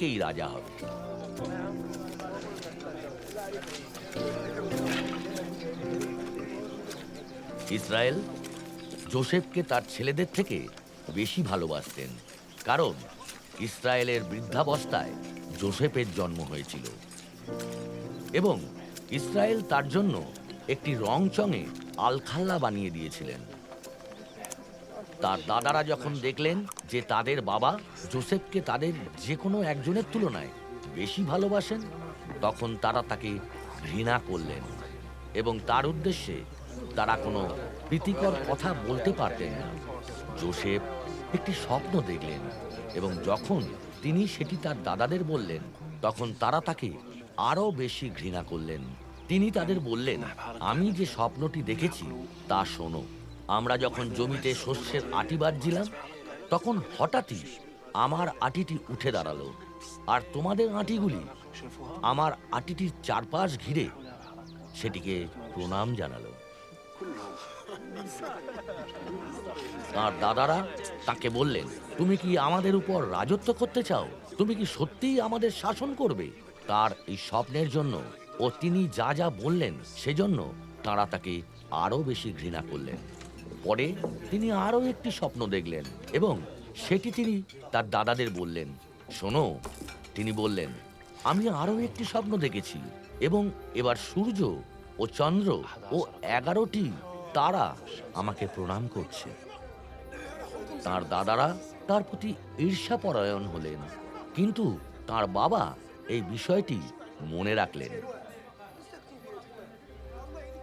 অনেকেই রাজা হবে। ইসরায়েল জোসেফকে তার ছেলেদের থেকে বেশি ভালোবাসতেন, কারণ ইসরায়েলের বৃদ্ধাবস্থায় জোসেফের জন্ম হয়েছিল। এবং ইসরায়েল তার জন্য একটি রংচঙে আলখাল্লা বানিয়ে দিয়েছিলেন। তার দাদারা যখন দেখলেন যে তাদের বাবা জোসেফকে তাদের যে কোনো একজনের তুলনায় বেশি ভালোবাসেন, তখন তারা তাকে ঘৃণা করলেন এবং তার উদ্দেশ্যে তারা কোনো প্রীতিকর কথা বলতে পারতেন না। জোসেফ একটি স্বপ্ন দেখলেন এবং যখন তিনি সেটি তার দাদাদের বললেন, তখন তারা তাকে আরও বেশি ঘৃণা করলেন। তিনি তাদের বললেন, আমি যে স্বপ্নটি দেখেছি, তা শোনো। আমরা যখন জমিতে শস্যের আটি বাজছিলাম তখন হঠাৎই আমার আটিটি উঠে দাঁড়াল। আর তোমাদের আটিগুলি আমার আটিটির চারপাশ ঘিরে সেটিকে প্রণাম জানালো। তার দাদারা তাকে বললেন, তুমি কি আমাদের উপর রাজত্ব করতে চাও? তুমি কি সত্যিই আমাদের শাসন করবে? তার এই স্বপ্নের জন্য ও তিনি যা যা বললেন, সেজন্য তারা তাকে আরও বেশি ঘৃণা করলেন। পরে তিনি আরও একটি স্বপ্ন দেখলেন এবং সেটি তিনি তার দাদাদের বললেন, শোনো। তিনি বললেন, আমি আরও একটি স্বপ্ন দেখেছি এবং এবার সূর্য ও চন্দ্র ও এগারোটি তারা আমাকে প্রণাম করছে। তার দাদারা তার প্রতি ঈর্ষাপরায়ণ হলেন, কিন্তু তার বাবা এই বিষয়টি মনে রাখলেন।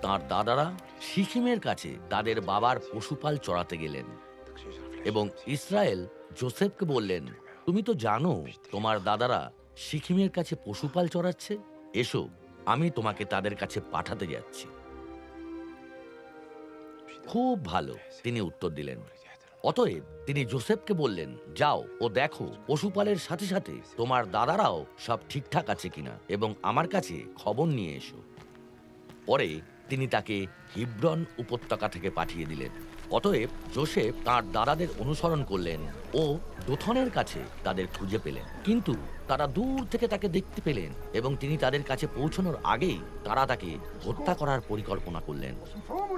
তার দাদারা সিকিমের কাছে তাদের বাবার পশুপাল চড়াতে গেলেন এবং ইসরায়েল জোসেফকে বললেন, তুমি তো জানো তোমার দাদারা সিকিমের কাছে পশুপাল চড়াচ্ছে? এসো, আমি তোমাকে তাদের কাছে পাঠাতে যাচ্ছি। খুব ভালো, তিনি উত্তর দিলেন। অতএব তিনি জোসেফকে বললেন, যাও ও দেখো পশুপালের সাথে সাথে তোমার দাদারাও সব ঠিকঠাক আছে কিনা এবং আমার কাছে খবর নিয়ে এসো। পরে তিনি তাকে হিব্রন উপত্যকা থেকে পাঠিয়ে দিলেন। অতএব জোসেফ তার দাদাদের অনুসরণ করলেন ও দোথনের কাছে তাদের খুঁজে পেলেন। কিন্তু তারা দূর থেকে তাকে দেখতে পেলেন এবং তিনি তাদের কাছে পৌঁছানোর আগেই তারা তাকে হত্যা করার পরিকল্পনা করলেন।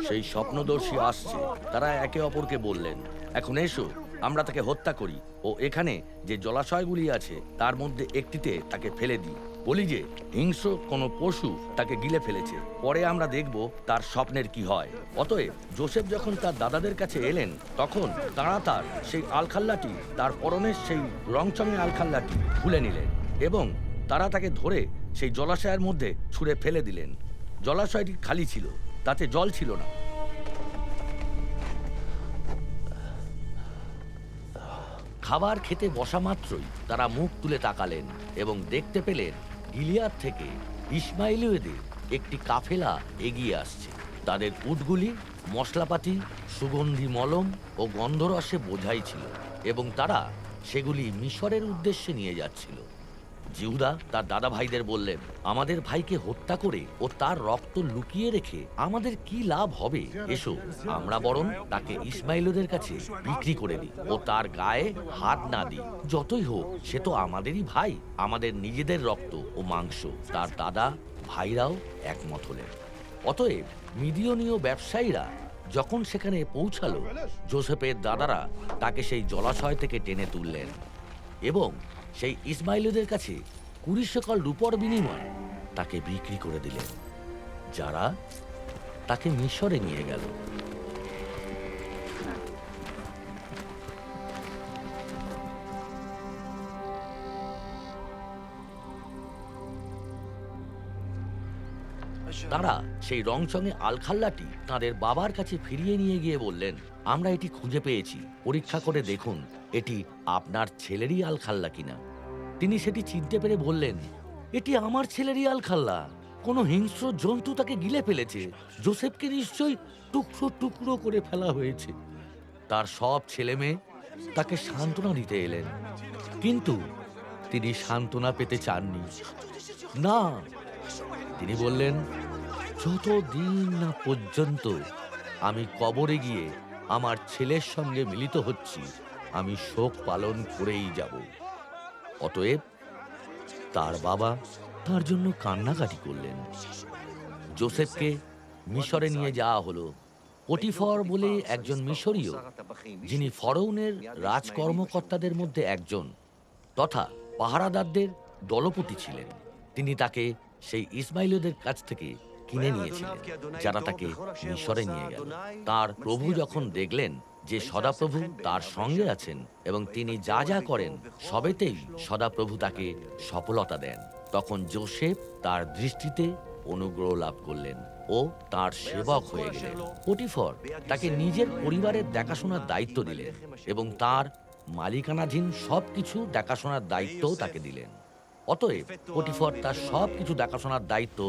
সেই স্বপ্নদর্শী আসছে। তারা একে অপরকে বললেন, এখন এসো, আমরা তাকে হত্যা করি ও এখানে যে জলাশয়গুলি আছে তার মধ্যে একটিতে তাকে ফেলে দিই। বলি যে, হিংস্র কোনো পশু তাকে গিলে ফেলেছে। পরে আমরা দেখব তার স্বপ্নের কি হয়। অতএব জোসেফ যখন তার দাদাদের কাছে এলেন, তখন তারা তার সেই আলখাল্লাটি, তার পরনের সেই রংচঙে আলখাল্লাটি খুলে নিলেন এবং তারা তাকে ধরে সেই জলাশয়ের মধ্যে ছুঁড়ে ফেলে দিলেন। জলাশয়টি খালি ছিল, তাতে জল ছিল না। খাবার খেতে বসা মাত্রই তারা মুখ তুলে তাকালেন এবং দেখতে পেলেন গিলিয়ার থেকে ইসমাইলীয়দের একটি কাফেলা এগিয়ে আসছে। তাদের উটগুলি, মশলাপাতি, সুগন্ধি মলম ও গন্ধরসে বোঝাই ছিল এবং তারা সেগুলি মিশরের উদ্দেশ্যে নিয়ে যাচ্ছিল। জিহুদা, তার দাদা ভাইদের বললেন, আমাদের ভাইকে হত্যা করে ও তার রক্ত লুকিয়ে রেখে আমাদের কি লাভ হবে? এসো, আমরা বরং তাকে ইসমাইলদের কাছে বিক্রি করে দিই। ও তার গায়ে হাত না দিই। যতই হোক, সে তো আমাদেরই ভাই। আমাদের নিজেদের রক্ত ও মাংস তার দাদা ভাইরাও একমত হলেন। অতএব মিদিয়নীয় ব্যবসায়ীরা যখন সেখানে পৌঁছালো, জোসেফের দাদারা তাকে সেই জলাশয় থেকে টেনে তুললেন এবং সেই ইসমাইলদের কাছে কুড়ি সকল রূপর বিনিময়ে তাকে বিক্রি করে দিলেন, যারা তাকে মিশরে নিয়ে গেল। তারা সেই রংচঙে আলখাল্লাটি তাদের বাবার কাছে ফিরিয়ে নিয়ে গিয়ে বললেন, আমরা এটি খুঁজে পেয়েছি। পরীক্ষা করে দেখুন, এটি আপনার ছেলেরই আলখাল্লা কিনা? তিনি সেটি চিনতে পেরে বললেন, এটি আমার ছেলেরই আলখাল্লা। কোনো হিংস্র জন্তু তাকে গিলে ফেলেছে। জোসেফকে নিশ্চয়ই টুকরো টুকরো করে ফেলা হয়েছে। তার সব ছেলে মেয়ে তাকে সান্ত্বনা দিতে এলেন। কিন্তু তিনি সান্ত্বনা পেতে চাননি। না, তিনি বললেন যতদিন না পর্যন্ত আমি কবরে গিয়ে আমার ছেলের সঙ্গে মিলিত হচ্ছি, আমি শোক পালন করেই যাব। অতএব তার বাবা তার জন্য কান্নাকাটি করলেন। জোসেফকে মিশরে নিয়ে যাওয়া হলো। পটিফর বলে একজন মিশরীয়, যিনি ফরৌনের রাজকর্মকর্তাদের মধ্যে একজন, তথা পাহারাদারদের দলপতি ছিলেন। তিনি তাকে সেই ইসমাইলদের কাছ থেকে কিনে নিয়েছিলেন, যারা তাকে মিশরে নিয়ে গেল। তার প্রভু যখন দেখলেন যে সদাপ্রভু তার সঙ্গে আছেন এবং তিনি যা যা করেন, সবেতেই সদাপ্রভু তাকে সফলতা দেন। তখন জোসেফ তার দৃষ্টিতে অনুগ্রহ লাভ করলেন ও তার সেবক হয়ে গেলেন। পটিফর তাকে নিজের পরিবারের দেখাশোনার দায়িত্ব দিলেন এবং তার মালিকানাধীন সবকিছু দেখাশোনার দায়িত্বও তাকে দিলেন। অতএব পটিফর তার সব কিছু দেখাশোনার দায়িত্ব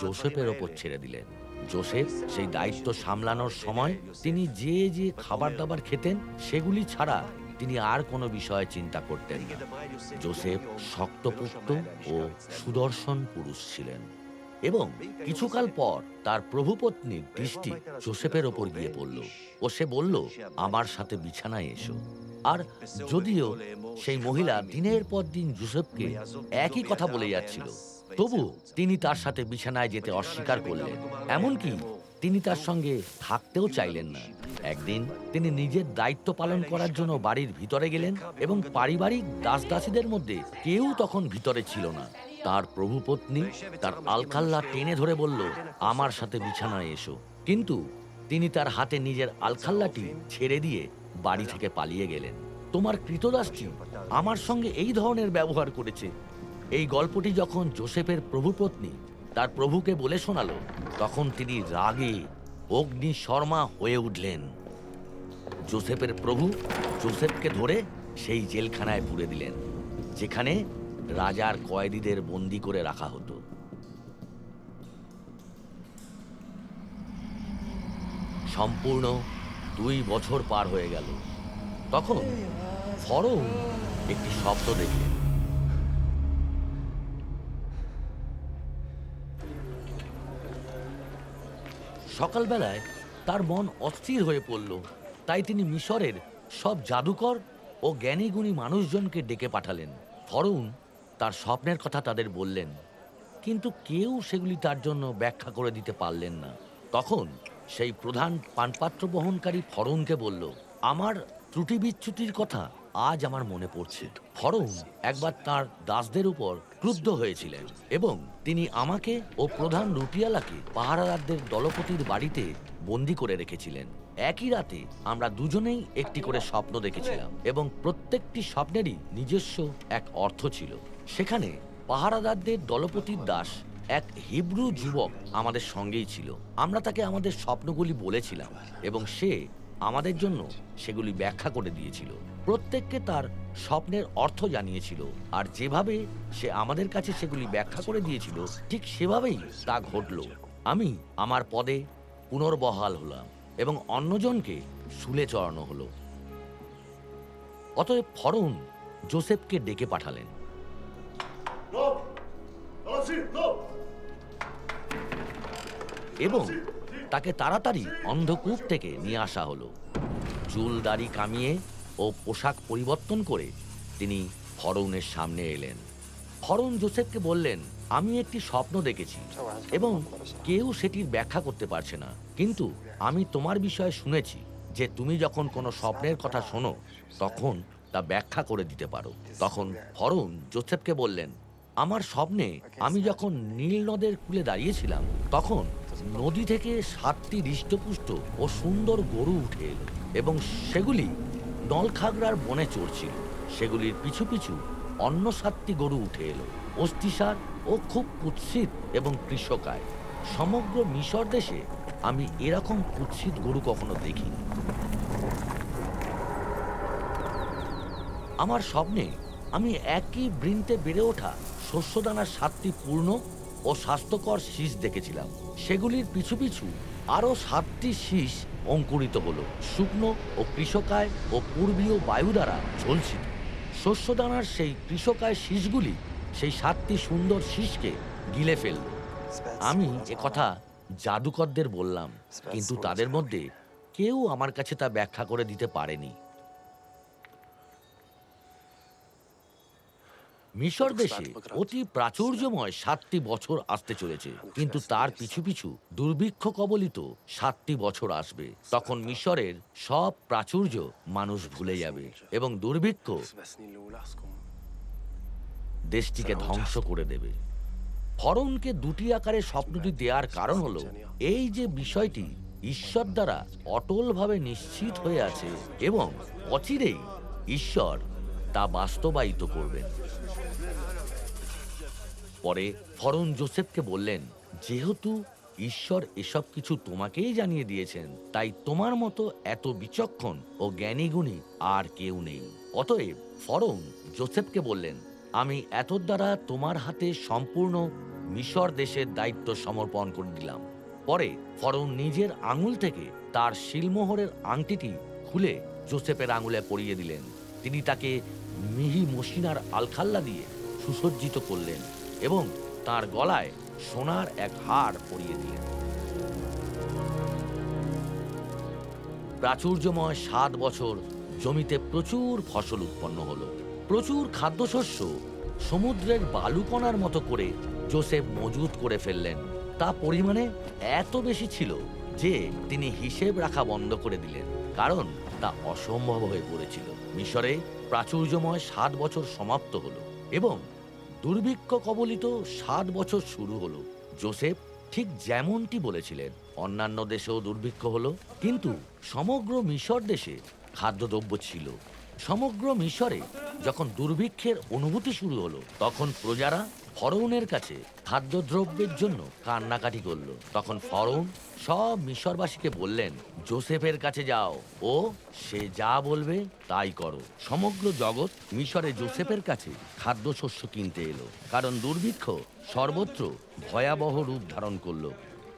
জোসেফের ওপর ছেড়ে দিলেন। জোসেফ সেই দায়িত্ব সামলানোর সময় তিনি যে যে খাবার দাবার খেতেন সেগুলি ছাড়া তিনি আর কোনো বিষয়ে চিন্তা করতেন না। জোসেফ শক্তপোক্ত ও সুদর্শন পুরুষ ছিলেন এবং কিছুকাল পর তার প্রভুপত্নীর দৃষ্টি জোসেফের ওপর গিয়ে পড়ল ও সে বলল আমার সাথে বিছানায় এসো। আর যদিও সেই মহিলা দিনের পর দিন জোসেফকে একই কথা বলে যাচ্ছিল তবু তিনি তার সাথে বিছানায় যেতে অস্বীকার করলেন। এমনকি তিনি তার সঙ্গে থাকতেও চাইলেন না। একদিন তিনি নিজের দায়িত্ব পালন করার জন্য বাড়ির ভিতরে গেলেন এবং পারিবারিক দাস দাসীদের মধ্যে কেউ তখন ভিতরে ছিল না। তার প্রভুপত্নী তার আলখাল্লা টেনে ধরে বলল, আমার সাথে বিছানায় এসো। কিন্তু তিনি তার হাতে নিজের আলখাল্লাটি ছেড়ে দিয়ে বাড়ি থেকে পালিয়ে গেলেন। তোমার কৃতদাসটি আমার সঙ্গে এই ধরনের ব্যবহার করেছে। এই গল্পটি যখন জোসেফের প্রভুপত্নী তার প্রভুকে বলে শোনালো, তখন তিনি রাগে অগ্নি শর্মা হয়ে উঠলেন। জোসেফের প্রভু জোসেফকে ধরে সেই জেলখানায় পুরে দিলেন, যেখানে রাজার কয়েদিদের বন্দি করে রাখা হতো। সম্পূর্ণ দুই বছর পার হয়ে গেল। তখন ফরও একটি শব্দ দেখলেন। সকালবেলায় তার মন অস্থির হয়ে পড়ল। তাই তিনি মিশরের সব জাদুকর ও জ্ঞানীগুণী মানুষজনকে ডেকে পাঠালেন। ফরৌন তার স্বপ্নের কথা তাদের বললেন, কিন্তু কেউ সেগুলি তার জন্য ব্যাখ্যা করে দিতে পারলেন না। তখন সেই প্রধান পানপাত্র বহনকারী ফরৌনকে বলল, আমার ত্রুটি বিচ্যুতির কথা আজ আমার মনে পড়ছে। ফরৌন একবার তার দাসদের উপর ক্রুদ্ধ হয়েছিলেন এবং তিনি আমাকে ও প্রধান রুটিয়ালাকে পাহারাদারদের দলপতির বাড়িতে বন্দি করে রেখেছিলেন। একই রাতে আমরা দুজনেই একটি করে স্বপ্ন দেখেছিলাম এবং প্রত্যেকটি স্বপ্নেরই নিজস্ব এক অর্থ ছিল। সেখানে পাহারাদারদের দলপতির দাস এক হিব্রু যুবক আমাদের সঙ্গেই ছিল। আমরা তাকে আমাদের স্বপ্নগুলি বলেছিলাম এবং সে আমাদের জন্য সেগুলি ব্যাখ্যা করে দিয়েছিল। প্রত্যেককে তার স্বপ্নের অর্থ জানিয়েছিল আর যেভাবে সে আমাদের কাছে সেগুলি ব্যাখ্যা করে দিয়েছিল ঠিক সেভাবেই তা ঘটল। আমি আমার পদে পুনর্বহাল হলাম এবং অন্যজনকে শুলে চড়ানো হলো। অতএব ফরৌন জোসেফকে ডেকে পাঠালেন। এবং তাকে তাড়াতাড়ি অন্ধকূপ থেকে নিয়ে আসা হলো। চুল দাড়ি কামিয়ে ও পোশাক পরিবর্তন করে তিনি ফরৌনের সামনে এলেন। ফরৌন জোসেফকে বললেন, আমি একটি স্বপ্ন দেখেছি এবং কেউ সেটির ব্যাখ্যা করতে পারছে না। কিন্তু আমি তোমার বিষয়ে শুনেছি যে তুমি যখন কোনো স্বপ্নের কথা শোনো, তখন তা ব্যাখ্যা করে দিতে পারো। তখন ফরৌন জোসেফকে বললেন, আমার স্বপ্নে আমি যখন নীল নদের কূলে দাঁড়িয়েছিলাম, তখন নদী থেকে সাতটি হৃষ্টপুষ্ট ও সুন্দর গরু উঠে এলো এবং সেগুলি নলখাগড়ার বনে চড়ছিল। সেগুলির পিছু পিছু অন্য সাতটি গরু উঠে এলো, অস্থিসার ও খুব কুৎসিত এবং কৃষকায়। সমগ্র মিশর দেশে আমি এরকম কুৎসিত গরু কখনো দেখিনি। আমার স্বপ্নে আমি একই বৃন্তে বেড়ে ওঠা শস্যদানার সাতটি পূর্ণ ও স্বাস্থ্যকর শীষ দেখেছিলাম। সেগুলির পিছু পিছু আরও সাতটি শীষ অঙ্কুরিত হলো। শুকনো ও কৃষকায় ও পূর্বীয় বায়ু দ্বারা ঝলসিত। শস্যদানার সেই কৃষকায় শীষগুলি সেই সাতটি সুন্দর শীষকে গিলে ফেলল। আমি কথা জাদুকরদের বললাম, কিন্তু তাদের মধ্যে কেউ আমার কাছে তা ব্যাখ্যা করে দিতে পারেনি। মিশর দেশে অতি প্রাচুর্যময় সাতটি বছর আসতে চলেছে। কিন্তু তার পিছু পিছু দুর্ভিক্ষ কবলিত সাতটি বছর আসবে। তখন মিশরের সব প্রাচুর্য মানুষ ভুলে যাবে এবং দুর্ভিক্ষ দেশটিকে ধ্বংস করে দেবে। ফরনকে দুটি আকারে স্বপ্নটি দেওয়ার কারণ হলো এই যে বিষয়টি ঈশ্বর দ্বারা অটলভাবে নিশ্চিত হয়ে আছে এবং অচিরেই ঈশ্বর তা বাস্তবায়িত করবেন। পরে ফরন জোসেফকে বললেন, যেহেতু ঈশ্বর এসব কিছু তোমাকেই জানিয়ে দিয়েছেন, তাই তোমার মতো এত বিচক্ষণ ও জ্ঞানীগুণী আর কেউ নেই। অতএব ফরন জোসেফকে বললেন, আমি এত দ্বারা তোমার হাতে সম্পূর্ণ মিশর দেশের দায়িত্ব সমর্পণ করে দিলাম। পরে ফরন নিজের আঙুল থেকে তার শিলমোহরের আংটিটি খুলে জোসেফের আঙুলে পরিয়ে দিলেন। তিনি তাকে মিহি মসিনার আলখাল্লা দিয়ে সুসজ্জিত করলেন এবং তার গলায় সোনার এক হার পরিয়ে দিলেন। প্রাচুর্যময় সাত বছর জমিতে প্রচুর ফসল উৎপন্ন হলো। প্রচুর খাদ্যশস্য সমুদ্রের বালুকণার মতো করে জোসেফ মজুত করে ফেললেন। তা পরিমাণে এত বেশি ছিল যে তিনি হিসেব রাখা বন্ধ করে দিলেন, কারণ তা অসম্ভব হয়ে পড়েছিল। মিশরে প্রাচুর্যময় সাত বছর সমাপ্ত হল এবং দুর্ভিক্ষ কবলিত সাত বছর শুরু হলো। জোসেফ ঠিক যেমনটি বলেছিলেন, অন্যান্য দেশেও দুর্ভিক্ষ হলো, কিন্তু সমগ্র মিশর দেশে খাদ্যদ্রব্য ছিল। সমগ্র মিশরে যখন দুর্ভিক্ষের অনুভূতি শুরু হলো, তখন প্রজারা ফরৌনের কাছে খাদ্যদ্রব্যের জন্য কান্নাকাটি করল। তখন ফরৌন সব মিশরবাসীকে বললেন, জোসেফের কাছে যাও। ও, সে যা বলবে তাই করো। সমগ্র জগৎ মিশরে জোসেফের কাছে খাদ্যশস্য কিনতে এলো, কারণ দুর্ভিক্ষ সর্বত্র ভয়াবহ রূপ ধারণ করল।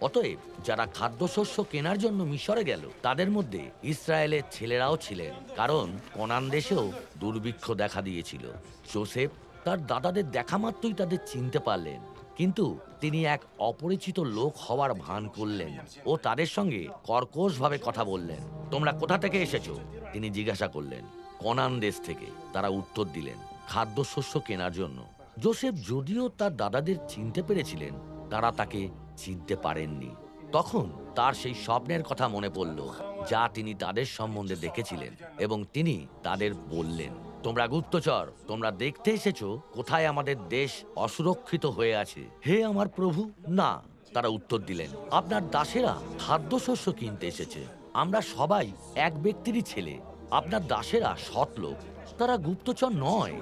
অতএব যারা খাদ্যশস্য কেনার জন্য মিশরে গেল, তাদের মধ্যে ইসরায়েলের ছেলেরাও ছিলেন, কারণ কনান দেশেও দুর্ভিক্ষ দেখা দিয়েছিল। জোসেফ তার দাদাদের দেখা মাত্রই তাদের চিনতে পারলেন। কিন্তু তিনি এক অপরিচিত লোক হওয়ার ভান করলেন ও তাদের সঙ্গে কর্কশভাবে কথা বললেন। তোমরা কোথা থেকে এসেছ? তিনি জিজ্ঞাসা করলেন। কনান দেশ থেকে। তারা উত্তর দিলেন, খাদ্যশস্য কেনার জন্য। জোসেফ যদিও তার দাদাদের চিনতে পেরেছিলেন, তারা তাকে চিনতে পারেননি। তখন তার সেই স্বপ্নের কথা মনে পড়ল, যা তিনি তাদের সম্বন্ধে দেখেছিলেন এবং তিনি তাদের বললেন। তোমরা গুপ্তচর, তোমরা দেখতে এসেছ কোথায় আমাদের দেশ অসুরক্ষিত হয়ে আছে। হে আমার প্রভু, না, তারা উত্তর দিলেন, আপনার দাসেরা খাদ্যশস্য কিনতে এসেছে। আমরা সবাই এক ব্যক্তিরই ছেলে, আপনার দাসেরা সৎ লোক, তারা গুপ্তচর নয়।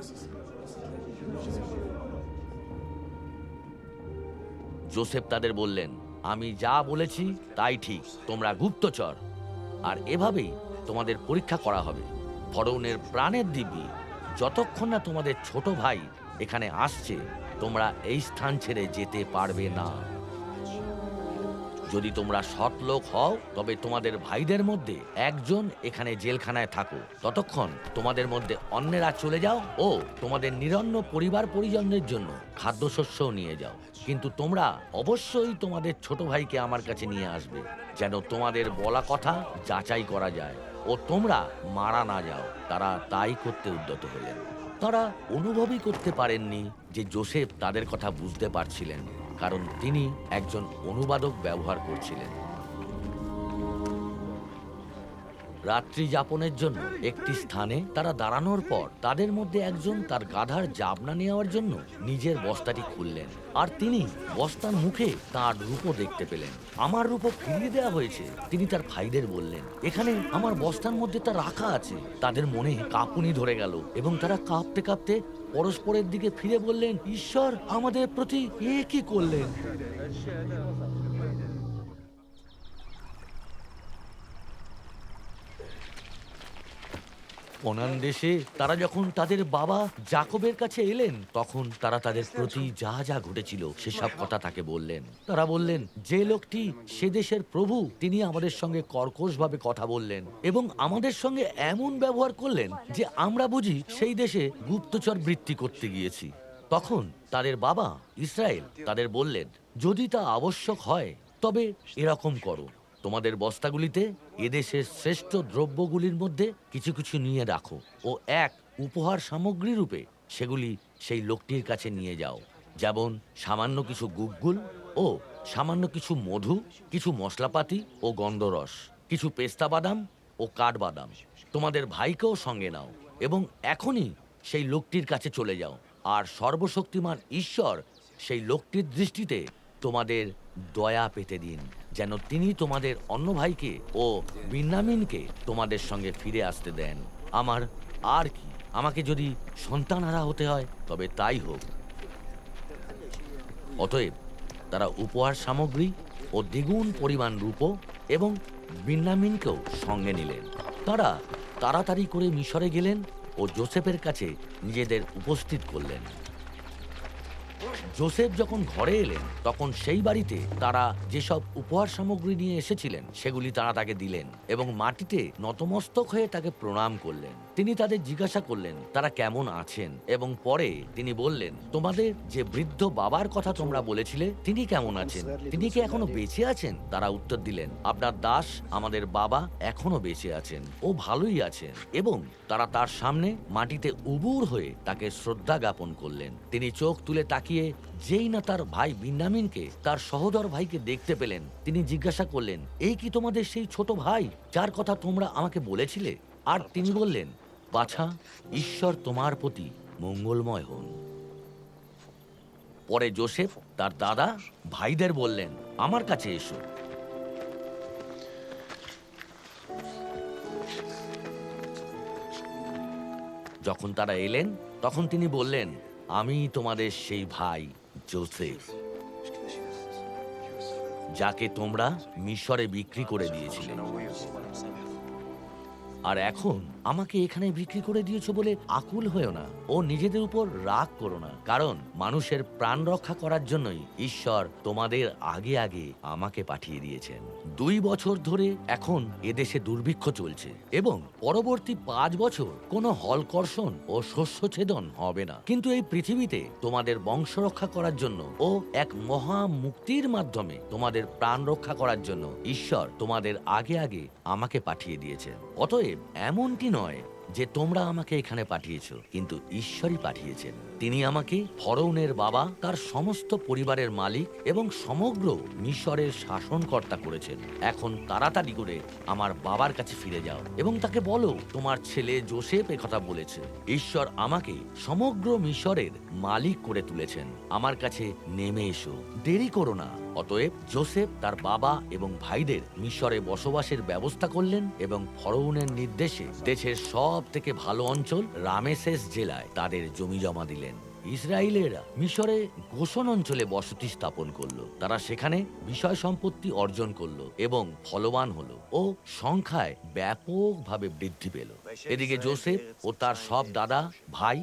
জোসেফ তাদের বললেন, আমি যা বলেছি তাই ঠিক, তোমরা গুপ্তচর, আর এভাবেই তোমাদের পরীক্ষা করা হবে। ফরৌনের প্রাণের দিবি। যতক্ষণ না তোমাদের ছোট ভাই এখানে আসছে, তোমরা এই স্থান ছেড়ে যেতে পারবে না। যদি তোমরা সৎ লোক হও, তবে তোমাদের ভাইদের মধ্যে একজন এখানে জেলখানায় থাকো। ততক্ষণ তোমাদের মধ্যে অন্যেরা চলে যাও ও তোমাদের নিরন্ন পরিবার পরিজনদের জন্য খাদ্যশস্যও নিয়ে যাও। কিন্তু তোমরা অবশ্যই তোমাদের ছোট ভাইকে আমার কাছে নিয়ে আসবে, যেন তোমাদের বলা কথা যাচাই করা যায় ও তোমরা মারা না যাও। তারা তাই করতে উদ্যত হলেন। তারা অনুভবই করতে পারেননি যে জোসেফ তাদের কথা বুঝতে পারছিলেন। কারণ তিনি একজন অনুবাদক ব্যবহার করছিলেন। রাত্রি যাপনের জন্য একটি স্থানে তারা দাঁড়ানোর পর তাদের মধ্যে একজন তার গাধার জাবনা নেওয়ার জন্য নিজের বস্তাটি খুললেন। আর তিনি বস্তার মুখে তার রূপও দেখতে পেলেন। আমার রূপও ফিরিয়ে দেওয়া হয়েছে, তিনি তার ভাইদের বললেন। এখানে আমার বস্তার মধ্যে তা রাখা আছে। তাদের মনে কাঁপুনি ধরে গেল এবং তারা কাঁপতে কাঁপতে পরস্পরের দিকে ফিরে বললেন, ঈশ্বর আমাদের প্রতি এ কি করলেন? কনান দেশে তারা যখন তাদের বাবা জাকবের কাছে এলেন, তখন তারা তাদের প্রতি যা যা ঘটেছিল, সেসব কথা তাকে বললেন। তারা বললেন, যে লোকটি সে দেশের প্রভু, তিনি আমাদের সঙ্গে কর্কশভাবে কথা বললেন এবং আমাদের সঙ্গে এমন ব্যবহার করলেন যে আমরা বুঝি সেই দেশে গুপ্তচর বৃত্তি করতে গিয়েছি। তখন তাদের বাবা ইসরায়েল তাদের বললেন, যদি তা আবশ্যক হয়, তবে এরকম করো। তোমাদের বস্তাগুলিতে এদেশের শ্রেষ্ঠ দ্রব্যগুলির মধ্যে কিছু কিছু নিয়ে রাখো ও এক উপহার সামগ্রী রূপে সেগুলি সেই লোকটির কাছে নিয়ে যাও। যেমন সামান্য কিছু গুগগুল ও সামান্য কিছু মধু, কিছু মশলাপাতি ও গন্ধরস, কিছু পেস্তা বাদাম ও কাঠবাদাম তোমাদের ভাইকেও সঙ্গে নাও এবং এখনই সেই লোকটির কাছে চলে যাও। আর সর্বশক্তিমান ঈশ্বর সেই লোকটির দৃষ্টিতে তোমাদের দয়া পেতে দিন, যেন তিনি তোমাদের অন্য ভাইকে ও বিন্নামিনকে তোমাদের সঙ্গে ফিরে আসতে দেন। আমার আর কি, আমাকে যদি সন্তানহারা হতে হয়, তবে তাই হোক। অতএব তারা উপহার সামগ্রী ও দ্বিগুণ পরিমাণ রূপ এবং বিন্নামিনকেও সঙ্গে নিলেন। তারা তাড়াতাড়ি করে মিশরে গেলেন ও জোসেফের কাছে নিজেদের উপস্থিত করলেন। জোসেফ যখন ঘরে এলেন, তখন সেই বাড়িতে তারা যেসব উপহার সামগ্রী নিয়ে এসেছিলেন, সেগুলি তারা তাকে দিলেন এবং মাটিতে নতমস্তক হয়ে তাকে প্রণাম করলেন। তিনি তাদের জিজ্ঞাসা করলেন, তারা কেমন আছেন? এবং পরে তিনি বললেন, তোমাদের যে বৃদ্ধ বাবার কথা তোমরা বলেছিলে, তিনি কেমন আছেন? তিনি কি এখনও বেঁচে আছেন? তারা উত্তর দিলেন, আপনার দাস আমাদের বাবা এখনও বেঁচে আছেন। ও ভালোই আছেন। এবং তারা তার সামনে মাটিতে উবুর হয়ে তাকে শ্রদ্ধা জ্ঞাপন করলেন। তিনি চোখ তুলে তাকিয়ে যেই না তার ভাই বিন্যামিনকে, তার সহোদর ভাইকে দেখতে পেলেন, তিনি জিজ্ঞাসা করলেন, এই কি তোমাদের সেই ছোট ভাই, যার কথা তোমরা আমাকে বলেছিলে? আর তিনি বললেন, বাছা, ঈশ্বর তোমার প্রতি মঙ্গলময় হন। পরে জোসেফ, তার দাদা, ভাইদের বললেন, আমার কাছে এসো। যখন তারা এলেন, তখন তিনি বললেন আমি তোমাদের সেই ভাই জোসেফ যাকে তোমরা মিশরে বিক্রি করে দিয়েছিলে। আর এখন আমাকে এখানে বিক্রি করে দিয়েছ বলে আকুল হয়েও না। ও নিজেদের উপর রাগ করো না। কারণ মানুষের প্রাণ রক্ষা করার জন্যই ঈশ্বর তোমাদের আগে আগে আমাকে পাঠিয়ে দিয়েছেন। দুই বছর ধরে এখন এদেশে দুর্ভিক্ষ চলছে এবং পরবর্তী পাঁচ বছর কোনো হলকর্ষণ ও শস্যছেদন হবে না। কিন্তু এই পৃথিবীতে তোমাদের বংশ রক্ষা করার জন্য ও এক মহা মুক্তির মাধ্যমে তোমাদের প্রাণ রক্ষা করার জন্য ঈশ্বর তোমাদের আগে আগে আমাকে পাঠিয়ে দিয়েছেন। অতএব এমনটি নয় যে তোমরা আমাকে এখানে পাঠিয়েছ কিন্তু ঈশ্বরই পাঠিয়েছেন। তিনি আমাকে ফরৌনের বাবা, তার সমস্ত পরিবারের মালিক এবং সমগ্র মিশরের শাসনকর্তা করেছেন। এখন তাড়াতাড়ি করে আমার বাবার কাছে ফিরে যাও এবং তাকে বলো, তোমার ছেলে জোসেফ কথা বলেছে। ঈশ্বর আমাকে সমগ্র মিশরের মালিক করে তুলেছেন। আমার কাছে নেমে এসো। দেরি করো না। অতএব জোসেফ তার বাবা এবং ভাইদের মিশরে বসবাসের ব্যবস্থা করলেন এবং ফরৌনের নির্দেশে দেশের সব থেকে ভালো অঞ্চল রামেসেস জেলায় তাদের জমি জমা দিলেন। ইসরায়েলেরা মিশরে গোসন অঞ্চলে বসতি স্থাপন করল। তারা সেখানে বিষয় সম্পত্তি অর্জন করল এবং ফলবান হলো ও সংখ্যায় ব্যাপকভাবে বৃদ্ধি পেল। এদিকে জোসেফ ও তার সব দাদা ভাই